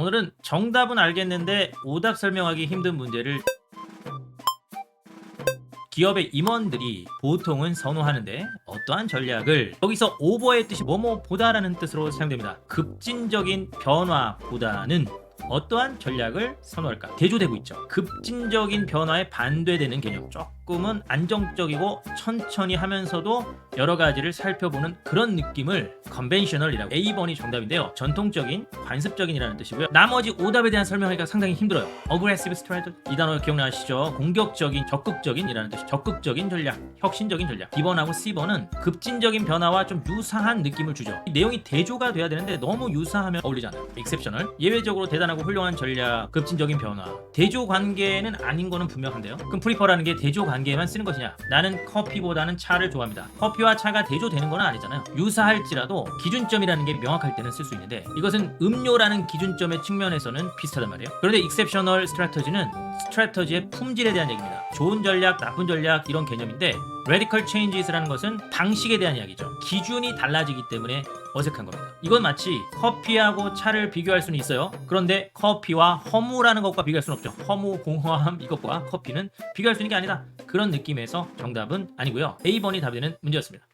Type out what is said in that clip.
오늘은 정답은 알겠는데 오답 설명하기 힘든 문제를 기업의 임원들이 보통은 선호하는데 어떠한 전략을 여기서 오버의 뜻이 뭐뭐보다라는 뜻으로 사용됩니다. 급진적인 변화보다는 어떠한 전략을 선호할까? 대조되고 있죠. 급진적인 변화에 반대되는 개념. 조금은 안정적이고 천천히 하면서도 여러 가지를 살펴보는 그런 느낌을 컨벤셔널이라고 A번이 정답인데요. 전통적인, 관습적인이라는 뜻이고요. 나머지 오답에 대한 설명하기가 상당히 힘들어요. Aggressive strategy 이 단어 기억나시죠? 공격적인, 적극적인이라는 뜻이 적극적인 전략, 혁신적인 전략. B번하고 C번은 급진적인 변화와 좀 유사한 느낌을 주죠. 이 내용이 대조가 돼야 되는데 너무 유사하면 어울리잖아요. exceptional 예외적으로 대단하고 훌륭한 전략, 급진적인 변화. 대조 관계는 아닌 거는 분명한데요. 그럼 프리퍼라는 게 대조 관계 에만 쓰는 것이냐? 나는 커피보다는 차를 좋아합니다. 커피와 차가 대조되는 건 아니잖아요. 유사할지라도 기준점이라는 게 명확할 때는 쓸 수 있는데 이것은 음료라는 기준점의 측면에서는 비슷하단 말이에요. 그런데 exceptional strategy는 스트래터지의 품질에 대한 얘기입니다. 좋은 전략, 나쁜 전략 이런 개념인데 radical changes라는 것은 방식에 대한 이야기죠. 기준이 달라지기 때문에 어색한 겁니다. 이건 마치 커피하고 차를 비교할 수는 있어요. 그런데 커피와 허무라는 것과 비교할 수는 없죠. 허무, 공허함 이것과 커피는 비교할 수 있는 게 아니다. 그런 느낌에서 정답은 아니고요. A번이 답이 되는 문제였습니다.